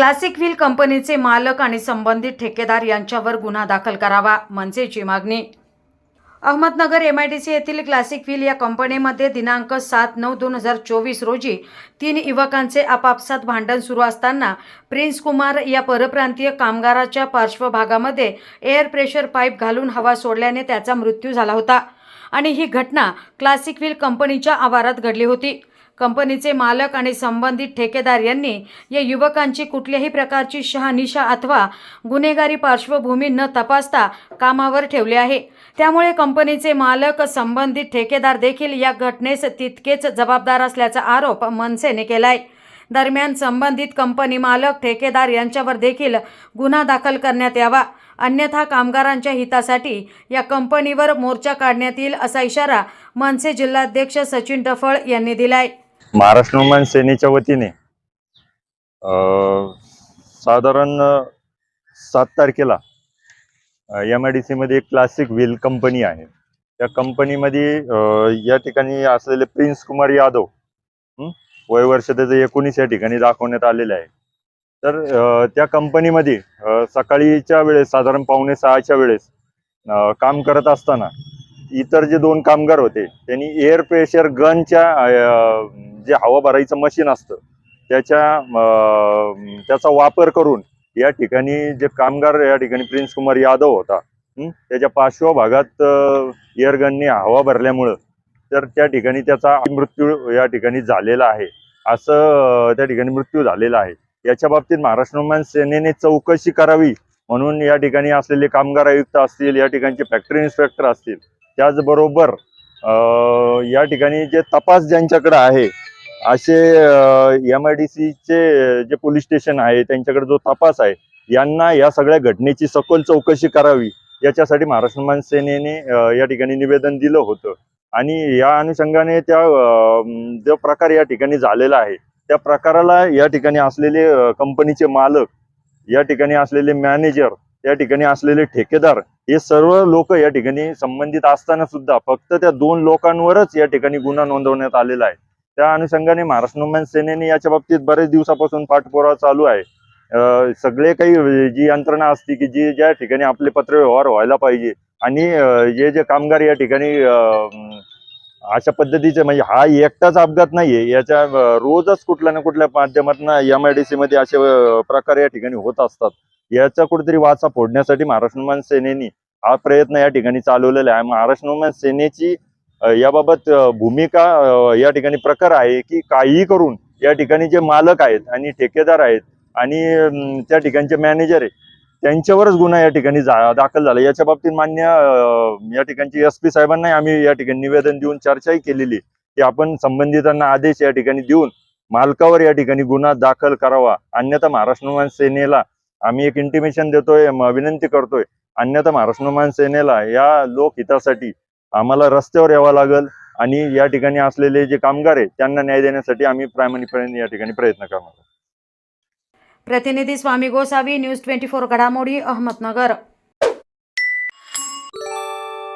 Classic wheel कंपनीचे मालक आणि संबंधित ठेकेदार यांच्यावर गुन्हा दाखल करावा मनसेची मागणी. Ahmednagar M I D C येथील क्लासिक व्हील या कंपनीमध्ये दिनांक सात नऊ दोन हजार चोवीस रोजी तीन युवकांचे आपापसात भांडण सुरू असताना प्रिन्स कुमार या परप्रांतीय कामगाराच्या पार्श्वभागामध्ये एअर प्रेशर पाईप घालून हवा सोडल्याने त्याचा मृत्यू झाला होता आणि ही घटना क्लासिक व्हील कंपनीच्या आवारात घडली होती. कंपनीचे मालक आणि संबंधित ठेकेदार यांनी या युवकांची कुठल्याही प्रकारची शहानिशा अथवा गुन्हेगारी पार्श्वभूमी न तपासता कामावर ठेवले आहे. त्यामुळे कंपनीचे मालक संबंधित ठेकेदार देखील या घटनेस तितकेच जबाबदार असल्याचा आरोप मनसेने केलाय. दरम्यान संबंधित कंपनी मालक ठेकेदार यांच्यावर देखील गुन्हा दाखल करण्यात यावा. अन्यथा कामगारांच्या हितासाठी या कंपनीवर मोर्चा काढण्यात येईल असा इशारा मनसे जिल्हाध्यक्ष सचिन डफळ यांनी दिलाय. महाराष्ट्र निर्माण सेनेच्या वतीने साधारण सात तारखेला एम आय डी सीमध्ये एक क्लासिक व्हील कंपनी आहे. त्या कंपनीमध्ये या ठिकाणी असलेले प्रिन्स कुमार यादव वय वर्ष त्याचं एकोणीस या ठिकाणी दाखवण्यात आलेलं आहे. तर त्या कंपनीमध्ये सकाळीच्या वेळेस साधारण पावणे सहाच्या वेळेस काम करत असताना इतर जे दोन कामगार होते त्यांनी एअर प्रेशर गनच्या जे हवा भरायचं मशीन असतं त्याच्या त्याचा वापर करून या ठिकाणी जे कामगार या ठिकाणी प्रिन्स कुमार यादव होता त्याच्या पार्श्व भागात एअर हवा भरल्यामुळं तर त्या ठिकाणी त्याचा मृत्यू या ठिकाणी झालेला आहे. असं त्या ठिकाणी मृत्यू झालेला आहे. याच्या बाबतीत महाराष्ट्र सेनेने चौकशी करावी म्हणून या ठिकाणी असलेले कामगार आयुक्त असतील या ठिकाणचे फॅक्टरी इन्स्पेक्टर असतील त्याचबरोबर या ठिकाणी जे तपास ज्यांच्याकडे आहे असे एम आय डी सीचे जे पोलीस स्टेशन आहे त्यांच्याकडे जो तपास आहे यांना या सगळ्या घटनेची सखोल चौकशी करावी याच्यासाठी महाराष्ट्र निर्माण सेनेने या ठिकाणी निवेदन दिलं होतं. आणि या अनुषंगाने त्या जो प्रकार या ठिकाणी झालेला आहे त्या प्रकाराला या ठिकाणी असलेले कंपनीचे मालक या ठिकाणी असलेले मॅनेजर या ठिकाणी असलेले ठेकेदार हे सर्व लोक या ठिकाणी संबंधित असताना सुद्धा फक्त त्या दोन लोकांवरच या ठिकाणी गुन्हा नोंदवण्यात आलेला आहे. त्या अनुषंगाने महाराष्ट्र नवमान सेनेने याच्या बाबतीत बरेच दिवसापासून पाठपुरावा चालू आहे. सगळे काही जी यंत्रणा असते की जी ज्या ठिकाणी आपले पत्रव्यवहार व्हायला पाहिजे आणि जे जे कामगार या ठिकाणी अशा पद्धतीचे म्हणजे हा एकटाच अपघात नाहीये. याच्या रोजच कुठल्या ना कुठल्या माध्यमातून एम आय डी सी मध्ये असे प्रकार या ठिकाणी होत असतात. याचा कुठेतरी वाचा फोडण्यासाठी महाराष्ट्र सेनेने हा प्रयत्न या ठिकाणी चालवलेला आहे. महाराष्ट्र सेनेची याबाबत भूमिका या ठिकाणी प्रकार आहे की काहीही करून या ठिकाणी जे मालक आहेत आणि ठेकेदार आहेत आणि त्या ठिकाणचे मॅनेजर आहे त्यांच्यावरच गुन्हा या ठिकाणी जा- दाखल झाला. याच्या बाबतीत मान्य या ठिकाणचे एस पी साहेबांनाही आम्ही या ठिकाणी निवेदन देऊन चर्चाही केलेली की आपण संबंधितांना आदेश या ठिकाणी देऊन मालकावर या ठिकाणी गुन्हा दाखल करावा. अन्यथा महाराष्ट्र सेनेला आम्ही एक इंटिमेशन देतोय विनंती करतोय. अन्यथा महाराष्ट्र निर्माण सेनेला या लोकहितासाठी आम्हाला रस्त्यावर यावं लागेल आणि या ठिकाणी असलेले जे कामगार आहेत त्यांना न्याय देण्यासाठी आम्ही प्रामाणिकपणे या ठिकाणी प्रयत्न करणार प्रतिनिधी Swami Gosavi news twenty four घडामोडी अहमदनगर.